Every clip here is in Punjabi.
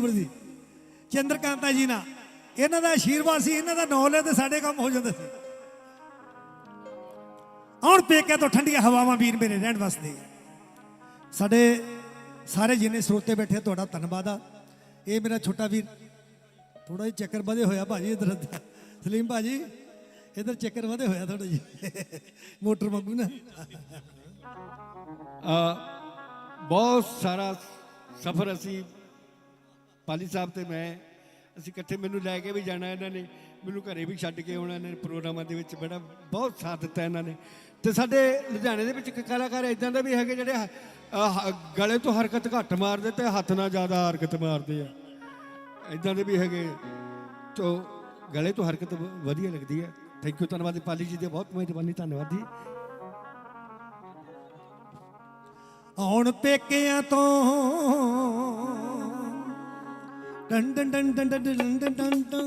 ਉਮਰ ਦੀ। ਚੰਦਰਕਾਂਤਾ ਜੀ ਨਾਲ। ਇਹਨਾਂ ਦਾ ਆਸ਼ੀਰਵਾਦ ਸੀ ਇਹਨਾਂ ਦਾ ਨੌਲੇਜ ਤੇ ਸਾਡੇ ਕੰਮ ਹੋ ਜਾਂਦੇ ਸੀ। ਆਉਣ ਪੇਕਿਆਂ ਤੋਂ ਠੰਡੀਆਂ ਹਵਾਵਾਂ ਵੀਰ ਮੇਰੇ ਰਹਿਣ ਵਾਸਤੇ। ਸਾਡੇ ਸਾਰੇ ਜਿੰਨੇ ਸਰੋਤੇ ਬੈਠੇ ਤੁਹਾਡਾ ਧੰਨਵਾਦ ਆ। ਇਹ ਮੇਰਾ ਛੋਟਾ ਵੀਰ ਥੋੜਾ ਜਿਹਾ ਚੱਕਰ ਵਧੇ ਹੋਇਆ ਭਾਜੀ ਇਧਰ ਸਲੀਮ ਭਾਜੀ ਇਧਰ ਚੱਕਰ ਵਧੇ ਹੋਇਆ ਥੋੜਾ ਜਿਹਾ। ਮੋਟਰ ਵਾਂਗੂ ਨਾ। ਅ, ਬਹੁਤ ਸਾਰਾ ਸਫ਼ਰ ਅਸੀਂ ਪਾਲੀ ਸਾਹਿਬ ਤੇ ਮੈਂ, ਅਸੀਂ ਇਕੱਠੇ ਮੈਨੂੰ ਲੈ ਕੇ ਵੀ ਜਾਣਾ ਇਹਨਾਂ ਨੇ, ਮੈਨੂੰ ਘਰੇ ਵੀ ਛੱਡ ਕੇ ਆਉਣਾ ਇਹਨਾਂ ਨੇ ਪ੍ਰੋਗਰਾਮਾਂ ਦੇ ਵਿੱਚ, ਬੜਾ ਬਹੁਤ ਸਾਥ ਦਿੱਤਾ ਇਹਨਾਂ ਨੇ। ਤੇ ਸਾਡੇ ਲੁਧਿਆਣੇ ਦੇ ਵਿੱਚ ਇੱਕ ਕਲਾਕਾਰ ਇਦਾਂ ਦੇ ਵੀ ਹੈਗੇ ਜਿਹੜੇ ਗਲੇ ਤੋਂ ਹਰਕਤ ਘੱਟ ਮਾਰਦੇ ਤੇ ਹੱਥ ਨਾਲ ਜ਼ਿਆਦਾ ਹਰਕਤ ਮਾਰਦੇ ਆ। ਇਦਾਂ ਦੇ ਵੀ ਹੈਗੇ। ਤੋ ਗਲੇ ਤੋਂ ਹਰਕਤ ਵ- ਵਧੀਆ ਲੱਗਦੀ ਹੈ ਥੈਂਕ ਯੂ ਧੰਨਵਾਦ ਪਾਲੀ ਜੀ ਦੇ ਬਹੁਤ ਮਿਹਰਬਾਨੀ, ਧੰਨਵਾਦ ਜੀ। ਆਉਣ ਪੇਕਿਆਂ ਤੋਂ ਡੰ ਡੰ ਡੰ ਡੰ ਡੰ ਡੰ ਡੰ ਡੰ ਡੰ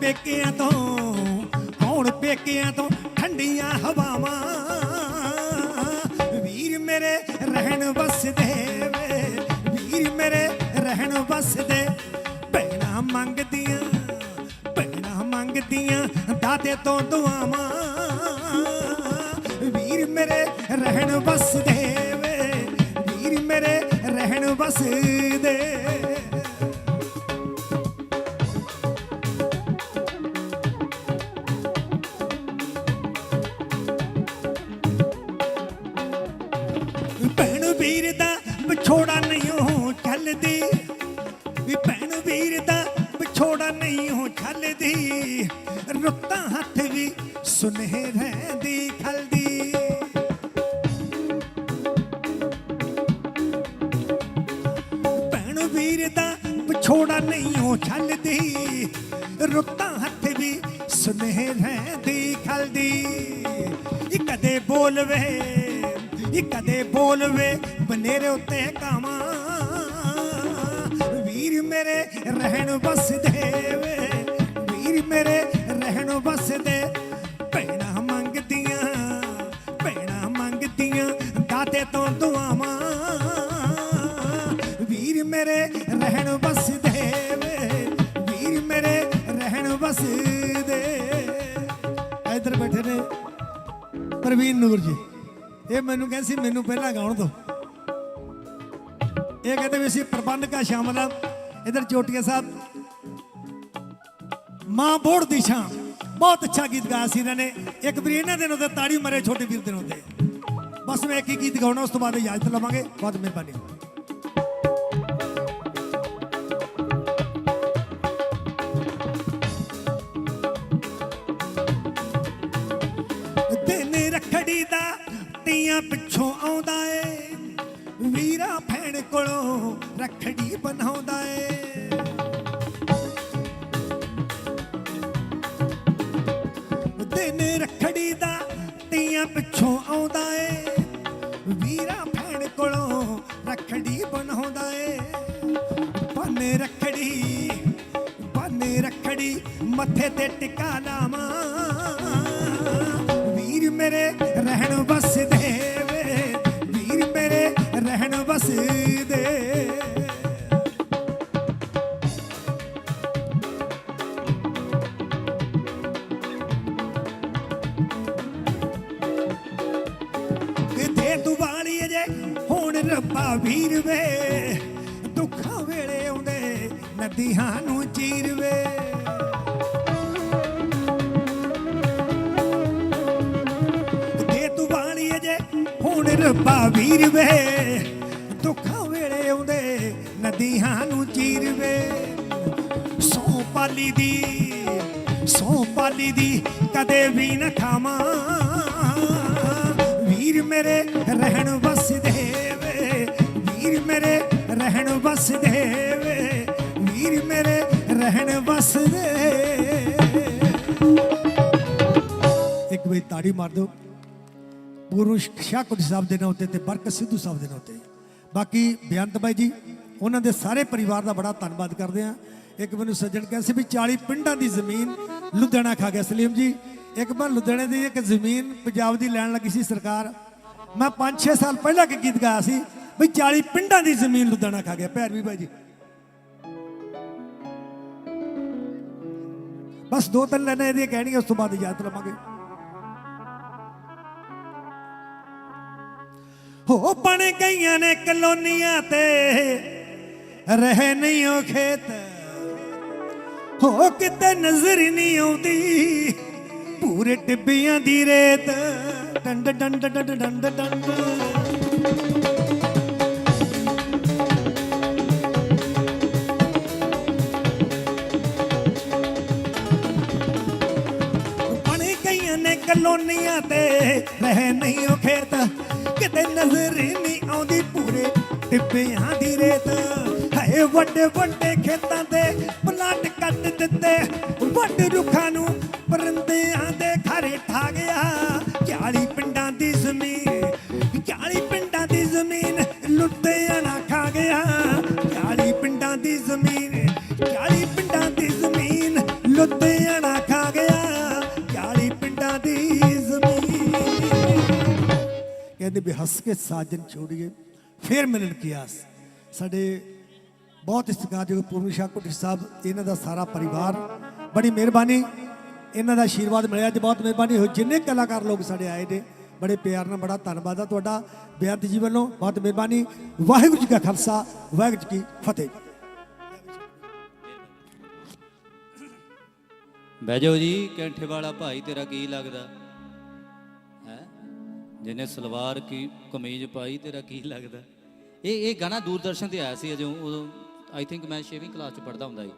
ਪੇਕਿਆਂ ਤੋਂ, ਹੁਣ ਪੇਕਿਆਂ ਤੋਂ ਠੰਡੀਆਂ ਹਵਾਵਾਂ। ਵੀਰ ਮੇਰੇ ਰਹਿਣ ਵਸਦੇ ਭੈਣਾਂ ਦਾਤੇ ਤੋਂ ਦੁਆਵਾਂ। ਵੀਰ ਮੇਰੇ ਰਹਿਣ ਵਸਦੇ ਵੇ, ਵੀਰ ਮੇਰੇ ਰਹਿਣ ਵਸਦੇ ਭੈਣ ਵੀਰ ਦਾ ਵਿਛੋੜਾ ਨਹੀਂ ਹੋ ਚੱਲਦੀ। ਵੀ ਭੈਣ ਵੀਰ ਦਾ ਵਿਛੋੜਾ ਨਹੀਂ ਹੋ ਰੁੱਤਾਂ ਹੱਥ ਵੀ ਸੁਨਹਿਰੇ ਦੀ ਖਲਦੀ। ਭੈਣ ਵੀਰ ਦਾ ਵਿਛੋੜਾ ਨਹੀਂ ਹੋ ਚੱਲਦੀ ਰੁੱਤਾਂ ਹੱਥ ਵੀ ਸੁਨਹਿਰੇ ਦੀ ਖਲਦੀ। ਇਹ ਕਦੇ ਬੋਲਵੇ, ਇਹ ਕਦੇ ਬੋਲਵੇ, ਬਨੇਰੇ ਉੱਤੇ ਕਾਵਾਂ। ਵੀਰ ਮੇਰੇ ਰਹਿਣ ਵਸਦੇ ਵੇ ਮੇਰੇ ਰਹਿਣ ਵਸਦੇ। ਭੈਣਾਂ ਮੰਗਦੀਆਂ ਭੈਣਾਂ ਮੰਗਦੀਆਂ, ਦਾਤੇ ਤੋਂ ਦੁਆਵਾਂ। ਵੀਰ ਮੇਰੇ ਰਹਿਣ ਵਸਦੇ ਵੀਰ ਮੇਰੇ ਰਹਿਣ ਵਸਦੇ। ਇਧਰ ਬੈਠੇ ਨੇ ਪ੍ਰਵੀਨ ਨੂਰ ਜੀ। ਇਹ ਮੈਨੂੰ ਕਹਿੰਦੇ ਸੀ, ਮੈਨੂੰ ਪਹਿਲਾਂ ਗਾਉਣ ਦੋ ਇਹ ਕਹਿੰਦੇ ਵੀ ਅਸੀਂ ਪ੍ਰਬੰਧਕਾ ਸ਼ਾਮਲ ਆ। ਇਧਰ ਚੋਟੀਆ ਸਾਹਿਬ ਮਾਂ ਬੋੜ ਦੀ ਛਾਂ ਬਹੁਤ ਅੱਛਾ ਗੀਤ ਗਾਇਆ ਸੀ ਇਹਨਾਂ ਨੇ। ਇੱਕ ਵਾਰੀ ਇਹਨਾਂ ਦੇ ਨੂੰ ਤੇ ਤਾੜੀ ਮਰੇ ਛੋਟੇ ਵੀਰ ਦੇ ਨੂੰ ਤੇ। ਬਸ ਮੈਂ ਇੱਕ ਹੀ ਗੀਤ ਗਾਉਣਾ, ਉਸ ਤੋਂ ਬਾਅਦ ਇਜਾਜ਼ਤ ਲਵਾਂਗੇ। ਬਹੁਤ ਮਿਹਰਬਾਨੀ। ਦਿਨ ਰਖੜੀ ਦਾ ਤੀਆਂ ਪਿੱਛੋਂ ਆਉਂਦਾ ਏ। ਵੀਰਾ ਭੈਣ ਕੋਲੋਂ ਰੱਖੜੀ ਬਣਾਉਂਦਾ ਏ। ਦਿਨ ਰਖੜੀ ਦਾ ਤੀਆਂ ਪਿੱਛੋਂ ਆਉਂਦਾ ਏ। ਵੀਰਾ ਭੈਣ ਕੋਲੋਂ ਰਖੜੀ ਬਣਾਉਂਦਾ ਏ। ਬੰਨੇ ਰਖੜੀ ਬੰਨੇ ਰਖੜੀ, ਮੱਥੇ ਤੇ ਟਿਕਾ ਲਾਵਾਂ। ਵੀਰ ਮੇਰੇ ਰਹਿਣ ਵਸਦੇ ਹੁਣ ਰੱਬਾ ਵੀਰ ਵੇ, ਦੁੱਖਾਂ ਵੇਲੇ ਆਉਂਦੇ, ਨਦੀਆਂ ਨੂੰ ਚੀਰ ਵੇ। ਦੇ ਤੂੰ ਵਾਲੀ ਜੇ, ਹੁਣ ਰੱਬਾ ਵੀਰ ਵੇ, ਦੁੱਖਾਂ ਵੇਲੇ ਆਉਂਦੇ, ਨਦੀਆਂ ਨੂੰ ਚੀਰ ਵੇ। ਸੌ ਪਾਲੀ ਦੀ, ਸੌ ਪਾਲੀ ਦੀ ਕਦੇ ਵੀ ਨਾ ਖਾਵਾਂ ਵੀਰ ਮੇਰੇ ਰਹਿਣ ਵਸਦੇ ਤਾੜੀ ਮਾਰ ਦਿਓ। ਪੂਰਨ ਸ਼ਾਹਕੁਟ ਸਾਹਿਬ ਦੇ ਨਾਂ ਉੱਤੇ ਤੇ ਬਰਕਤ ਸਿੱਧੂ ਸਾਹਿਬ ਦੇ ਨਾਂ ਉੱਤੇ। ਬਾਕੀ ਬੇਅੰਤ ਬਾਈ ਜੀ, ਉਹਨਾਂ ਦੇ ਸਾਰੇ ਪਰਿਵਾਰ ਦਾ ਬੜਾ ਧੰਨਵਾਦ ਕਰਦੇ ਆ ਇੱਕ ਮੈਨੂੰ ਸੱਜਣ ਕਹਿੰਦੇ ਸੀ ਵੀ 40 ਪਿੰਡਾਂ ਦੀ ਜ਼ਮੀਨ ਲੁਧਿਆਣਾ ਖਾ ਗਿਆ। ਸਲੀਮ ਜੀ, ਇੱਕ ਵਾਰ ਲੁਧਿਆਣੇ ਦੀ ਇੱਕ ਜ਼ਮੀਨ ਪੰਜਾਬ ਦੀ ਲੈਣ ਲੱਗੀ ਸੀ ਸਰਕਾਰ। ਮੈਂ 5-6 ਸਾਲ ਪਹਿਲਾਂ ਇੱਕ ਗੀਤ ਗਾਇਆ ਸੀ ਵੀ 40 ਪਿੰਡਾਂ ਦੀ ਜ਼ਮੀਨ ਲੁਧਿਆਣਾ ਖਾ ਗਿਆ। ਭੈਰਵੀ ਬਾਈ ਜੀ। ਬਸ ਦੋ ਤਿੰਨ ਲੈਣਾ ਇਹਦੀਆਂ ਕਹਿਣੀਆਂ, ਉਸ ਤੋਂ ਬਾਅਦ ਇਜਾਜ਼ਤ ਲਵਾਂਗੇ। ਹੋ ਬਣ ਗਈਆਂ ਨੇ ਕਲੋਨੀਆਂ ਤੇ। ਰਹਿ ਨਹੀਂ ਉਹ ਖੇਤ। ਹੋ ਕਿਤੇ ਨਜ਼ਰ ਹੀ ਨਹੀਂ ਆਉਂਦੀ। ਪੂਰੇ ਟਿੱਬੀਆਂ ਦੀ ਰੇਤ। ਡੰਡ ਡੰਡ ਡੰਡ ਡੰਡ ਡੰਡ। ਬਣ ਗਈਆਂ ਨੇ ਕਲੋਨੀਆਂ ਤੇ। ਰਹਿ ਨਹੀਂ ਉਹ ਖੇਤ। ਕਿਤੇ ਨਜ਼ਰ ਨਹੀਂ ਆਉਂਦੀ ਪੂਰੇ ਟਿੱਬਿਆਂ ਦੀ ਰੇਤ। ਹਾਏ, ਵੱਡੇ ਵੱਡੇ ਖੇਤਾਂ ਦੇ ਪਲਾਟ ਕੱਟ ਦਿੱਤੇ। ਵੱਡ ਰੁੱਖਾਂ ਨੂੰ ਪਰੰਦਿਆਂ ਦੇ ਘਰੇ ਠਾ ਗਿਆ। 40 ਪਿੰਡਾਂ ਦੀ ਜ਼ਮੀਨ 40 ਪਿੰਡਾਂ ਦੀ ਜ਼ਮੀਨ ਲੁੱਟਿਆਣਾ ਖਾ ਗਿਆ। 40 ਪਿੰਡਾਂ ਦੀ ਜ਼ਮੀਨ 40 ਪਿੰਡਾਂ ਦੀ ਜ਼ਮੀਨ ਲੁੱਟਿਆਣਾ ਕਹਿੰਦੇ ਵੀ ਹੱਸ ਕੇ ਸਾਜਨ ਛੋੜੀਏ, ਫੇਰ ਮਿਲਣ ਕੀ ਸਾਡੇ ਬਹੁਤ ਇਸਤਿਕਾਰਯੋਗ ਪੂਰਨ ਸ਼ਾਹ ਕੁਟੀ ਸਾਹਿਬ, ਇਹਨਾਂ ਦਾ ਸਾਰਾ ਪਰਿਵਾਰ, ਬੜੀ ਮਿਹਰਬਾਨੀ। ਇਹਨਾਂ ਦਾ ਆਸ਼ੀਰਵਾਦ ਮਿਲਿਆ, ਅੱਜ ਬਹੁਤ ਮਿਹਰਬਾਨੀ ਹੋਈ। ਜਿੰਨੇ ਕਲਾਕਾਰ ਲੋਕ ਸਾਡੇ ਆਏ ਨੇ, ਬੜੇ ਪਿਆਰ ਨਾਲ, ਬੜਾ ਧੰਨਵਾਦ ਆ ਤੁਹਾਡਾ, ਬੇਅੰਤ ਜੀ ਵੱਲੋਂ ਬਹੁਤ ਮਿਹਰਬਾਨੀ। ਵਾਹਿਗੁਰੂ ਜੀ ਕਾ ਖਾਲਸਾ, ਵਾਹਿਗੁਰੂ ਜੀ ਕੀ ਫਤਿਹ। ਬਹਿ ਜੀ, ਕੈਂਠੇ ਵਾਲਾ ਭਾਈ ਤੇਰਾ ਕੀ ਲੱਗਦਾ? ਜਿਹਨੇ ਸਲਵਾਰ ਕੀ ਕਮੀਜ਼ ਪਾਈ, ਤੇਰਾ ਕੀ ਲੱਗਦਾ? ਇਹ ਇਹ ਗਾਣਾ ਦੂਰਦਰਸ਼ਨ ਤੇ ਆਇਆ ਸੀ ਅਜੋ ਉਦੋਂ ਆਈ ਥਿੰਕ ਮੈਂ 6ਵੀਂ ਕਲਾਸ ਚ ਪੜਦਾ ਹੁੰਦਾ ਸੀ।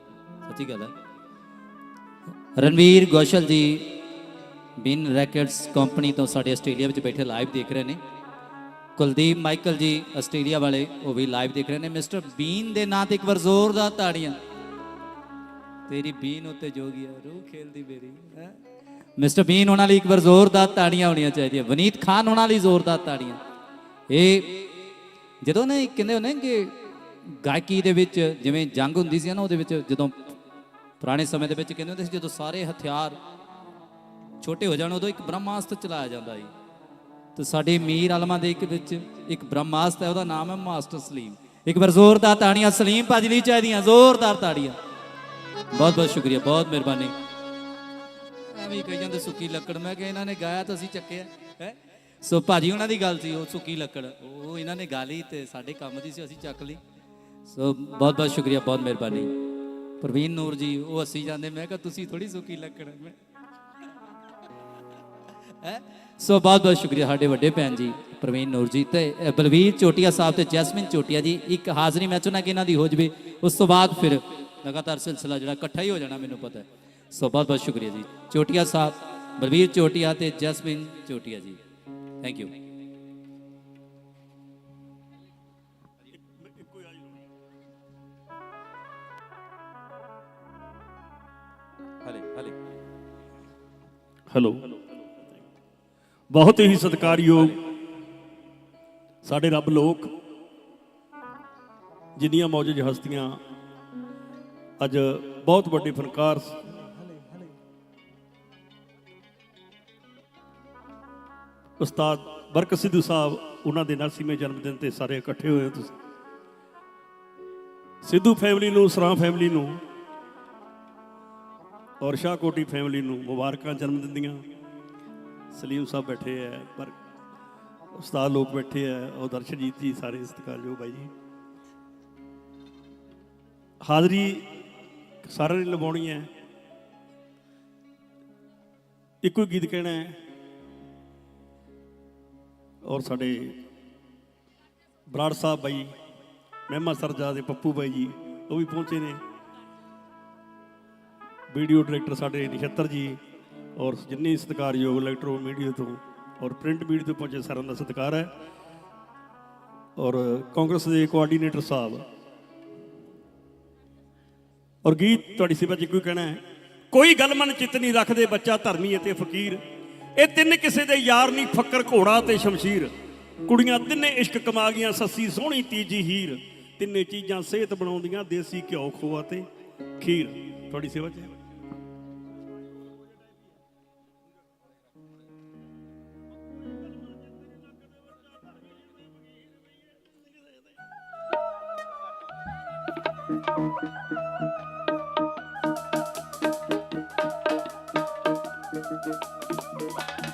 ਸੱਚੀ ਗੱਲ ਹੈ ਰਣਵੀਰ ਗੋਸ਼ਲ ਜੀ ਬਿਨ ਰੈਕਟਸ ਕੰਪਨੀ ਤੋਂ ਸਾਡੇ ਆਸਟ੍ਰੇਲੀਆ ਵਿੱਚ ਬੈਠੇ ਲਾਈਵ ਦੇਖ ਰਹੇ ਨੇ। ਕੁਲਦੀਪ ਮਾਈਕਲ ਜੀ ਆਸਟ੍ਰੇਲੀਆ ਵਾਲੇ, ਉਹ ਵੀ ਲਾਈਵ ਦੇਖ ਰਹੇ ਨੇ। ਮਿਸਟਰ ਬੀਨ ਦੇ ਨਾਂ ਤੇ ਇੱਕ ਵਾਰ ਜ਼ੋਰਦਾਰ ਤਾੜੀਆਂ। ਤੇਰੀ ਬੀਨ ਉੱਤੇ ਜੋਗੀਆ ਰੂਹ ਖੇਲਦੀ ਮੇਰੀ, ਹੈ? ਮਿਸਟਰ ਬੀਨ ਉਹਨਾਂ ਲਈ ਇੱਕ ਵਾਰ ਜ਼ੋਰਦਾਰ ਤਾੜੀਆਂ ਹੋਣੀਆਂ ਚਾਹੀਦੀਆਂ। ਵਨੀਤ ਖਾਨ ਉਹਨਾਂ ਲਈ ਜ਼ੋਰਦਾਰ ਤਾੜੀਆਂ। ਇਹ ਜਦੋਂ ਨਾ ਕਹਿੰਦੇ ਹੁੰਦੇ ਕਿ ਗਾਇਕੀ ਦੇ ਵਿੱਚ ਜਿਵੇਂ ਜੰਗ ਹੁੰਦੀ ਸੀ ਨਾ, ਉਹਦੇ ਵਿੱਚ ਜਦੋਂ ਪੁਰਾਣੇ ਸਮੇਂ ਦੇ ਵਿੱਚ ਕਹਿੰਦੇ ਹੁੰਦੇ ਸੀ, ਜਦੋਂ ਸਾਰੇ ਹਥਿਆਰ ਛੋਟੇ ਹੋ ਜਾਣ, ਉਦੋਂ ਇੱਕ ਬ੍ਰਹਮਾਸਤਰ ਚਲਾਇਆ ਜਾਂਦਾ ਸੀ। ਤੇ ਸਾਡੇ ਮੀਰ ਆਲਮਾ ਦੇ ਇੱਕ ਵਿੱਚ ਇੱਕ ਬ੍ਰਹਮਾਸਤਰ ਹੈ, ਉਹਦਾ ਨਾਮ ਹੈ ਮਾਸਟਰ ਸਲੀਮ। ਇੱਕ ਵਾਰ ਜ਼ੋਰਦਾਰ ਤਾੜੀਆਂ, ਸਲੀਮ ਭਾਜੀ ਲਈ ਚਾਹੀਦੀਆਂ, ਜ਼ੋਰਦਾਰ ਤਾੜੀਆਂ। ਬਹੁਤ ਬਹੁਤ ਸ਼ੁਕਰੀਆ, ਬਹੁਤ ਮਿਹਰਬਾਨੀ। ਐਵੇਂ ਕਹੀ ਜਾਂਦੇ ਸੁੱਕੀ ਲੱਕੜ। ਮੈਂ ਕਿਹਾ ਇਹਨਾਂ ਨੇ ਗਾਇਆ ਤਾਂ ਅਸੀਂ ਚੱਕਿਆ ਹੈ? ਸੋ ਭਾਜੀ ਉਹਨਾਂ ਦੀ ਗੱਲ ਸੀ ਉਹ ਸੁੱਕੀ ਲੱਕੜ ਉਹ ਇਹਨਾਂ ਨੇ ਗਾ ਲਈ ਤੇ ਸਾਡੇ ਕੰਮ ਦੀ ਸੀ ਅਸੀਂ ਚੱਕ ਲਈ। ਸੋ ਬਹੁਤ ਬਹੁਤ ਸ਼ੁਕਰੀਆ ਬਹੁਤ ਮਿਹਰਬਾਨੀ। ਪ੍ਰਵੀਨ ਨੂਰ ਜੀ ਉਹ ਅਸੀਂ ਜਾਂਦੇ ਮੈਂ ਕਿਹਾ ਤੁਸੀਂ ਥੋੜੀ ਸੁੱਕੀ ਲੱਕੜ ਮੈਂ ਹੈ? ਸੋ ਬਹੁਤ ਬਹੁਤ ਸ਼ੁਕਰੀਆ ਸਾਡੇ ਵੱਡੇ ਭੈਣ ਜੀ ਪ੍ਰਵੀਨ ਨੂਰ ਜੀ ਤੇ ਅ, ਬਲਵੀਰ ਚੋਟੀਆ ਸਾਹਿਬ ਤੇ ਜੈਸਮਿਨ ਚੋਟੀਆ ਜੀ ਇੱਕ ਹਾਜ਼ਰੀ ਮੈਂ ਚਾਹੁੰਦਾ ਕਿ ਇਹਨਾਂ ਦੀ ਹੋ ਜਵੇ ਉਸ ਤੋਂ ਬਾਅਦ ਫਿਰ ਲਗਾਤਾਰ ਸਿਲਸਿਲਾ ਜਿਹੜਾ ਇਕੱਠਾ ਹੀ ਹੋ ਜਾਣਾ ਮੈਨੂੰ ਪਤਾ ਹੈ। ਸੋ ਬਹੁਤ ਬਹੁਤ ਸ਼ੁਕਰੀਆ ਜੀ। ਚੋਟੀਆ ਸਾਹਿਬ ਬਲਵੀਰ ਚੋਟੀਆ ਤੇ ਜੈਸਮਿਨ ਚੋਟੀਆ ਜੀ। ਥੈਂਕ ਯੂ ਹਲੇ ਹਲੇ। ਹੈਲੋ ਬਹੁਤ ਹੀ ਸਤਿਕਾਰਯੋਗ ਸਾਡੇ ਰੱਬ ਲੋਕ ਜਿੰਨੀਆਂ ਮੌਜੂਦ ਹਸਤੀਆਂ ਅੱਜ ਬਹੁਤ ਵੱਡੇ ਫਨਕਾਰ ਉਸਤਾਦ ਬਰਕ ਸਿੱਧੂ ਸਾਹਿਬ, ਉਹਨਾਂ ਦੇ 89ਵੇਂ ਜਨਮ ਦਿਨ ਤੇ ਸਾਰੇ ਇਕੱਠੇ ਹੋਏ ਹੋ ਤੁਸੀਂ। ਸਿੱਧੂ ਫੈਮਿਲੀ ਨੂੰ, ਸਰਾਂ ਫੈਮਿਲੀ ਨੂੰ ਔਰ ਸ਼ਾਹ ਕੋਟੀ ਫੈਮਿਲੀ ਨੂੰ ਮੁਬਾਰਕਾਂ ਜਨਮ ਦਿਨ ਦੀਆਂ। ਸਲੀਮ ਸਾਹਿਬ ਬੈਠੇ ਐ ਪਰ ਉਸਤਾਦ ਲੋਕ ਬੈਠੇ ਐ ਉਹ ਦਰਸ਼ਨਜੀਤ ਜੀ ਸਾਰੇ ਸਤਿਕਾਰਯੋਗ ਬਾਈ ਜੀ। ਹਾਜ਼ਰੀ ਸਾਰਿਆਂ ਨੇ ਲਵਾਉਣੀ ਹੈ। ਇੱਕੋ ਹੀ ਗੀਤ ਕਹਿਣਾ ਹੈ ਔਰ ਸਾਡੇ ਬਰਾੜ ਸਾਹਿਬ ਬਾਈ, ਮਹਿਮਾ ਸਰਜਾ ਦੇ ਪੱਪੂ ਬਾਈ ਜੀ, ਉਹ ਵੀ ਪਹੁੰਚੇ ਨੇ। ਵੀਡੀਓ ਡਾਇਰੈਕਟਰ ਸਾਡੇ ਨਛੱਤਰ ਜੀ ਔਰ ਜਿੰਨੇ ਸਤਿਕਾਰਯੋਗ ਇਲੈਕਟ੍ਰੋ ਮੀਡੀਆ ਤੋਂ ਔਰ ਪ੍ਰਿੰਟ ਮੀਡੀਆ ਤੋਂ ਪਹੁੰਚੇ ਸਾਰਿਆਂ ਦਾ ਸਤਿਕਾਰ ਹੈ। ਔਰ ਕਾਂਗਰਸ ਦੇ ਕੋਆਰਡੀਨੇਟਰ ਸਾਹਿਬ। ਔਰ ਗੀਤ ਤੁਹਾਡੀ ਸੇਵਾ 'ਚ ਕੋਈ ਕਹਿਣਾ ਹੈ? ਕੋਈ ਗੱਲ ਮਨ ਚਿੱਤ ਨਹੀਂ ਰੱਖਦੇ ਬੱਚਾ ਧਰਮੀ ਅਤੇ ਫਕੀਰ। ਇਹ ਤਿੰਨ ਕਿਸੇ ਦੇ ਯਾਰ ਨਹੀਂ, ਫੱਕਰ ਘੋੜਾ ਤੇ ਸ਼ਮਸ਼ੀਰ। ਕੁੜੀਆਂ ਤਿੰਨੇ ਇਸ਼ਕ ਕਮਾ ਗਈਆਂ, ਸੱਸੀ ਸੋਹਣੀ, ਤੀਜੀ ਹੀਰ। ਤਿੰਨੇ ਚੀਜ਼ਾਂ ਸਿਹਤ ਬਣਾਉਂਦੀਆਂ, ਦੇਸੀ ਘਿਓ ਖੋਆ ਤੇ ਖੀਰ। ਤੁਹਾਡੀ ਸੇਵਾ ਚ Thank you. Thank you.